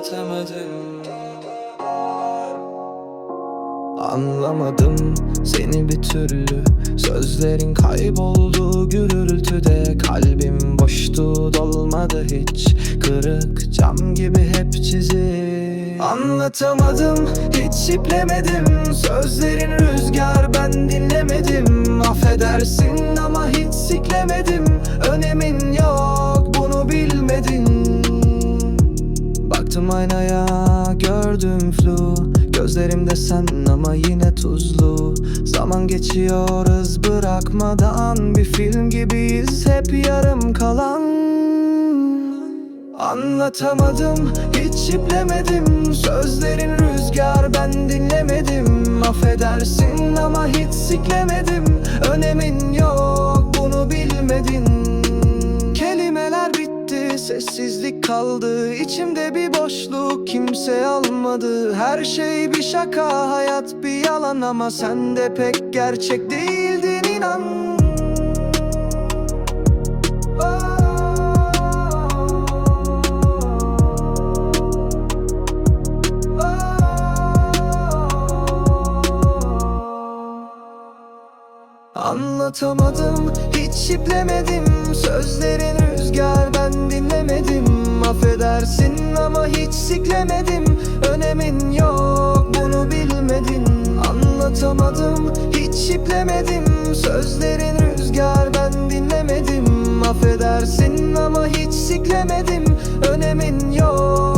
anlatamadım. Anlamadım seni bir türlü. Sözlerin kayboldu gürültüde. Kalbim boştu dolmadı hiç. Kırık cam gibi hep çizik Anlatamadım hiç iplemedim Sözlerin rüzgar ben dinlemedim. Affedersin ama hiç siklemedim. Önemin Baktım aynaya gördüm flu. Gözlerimde sen ama yine tuzlu. Zaman geçiyor hız bırakmadan Bir film gibiyiz. Hep yarım kalan. Anlatamadım hiç iplemedim Sözlerin rüzgar ben dinlemedim. Affedersin ama hiç siklemedim. Önemin Bitti sessizlik kaldı. İçimde bir boşluk kimse almadı. Her şey bir şaka hayat bir yalan Ama sen de pek gerçek değildin inan. Anlatamadım hiç iplemedim Sözlerin rüzgar ben dinlemedim. Affedersin ama hiç siklemedim. Önemin yok bunu bilmedin. Anlatamadım hiç iplemedim Sözlerin rüzgar ben dinlemedim. Affedersin ama hiç siklemedim. Önemin yok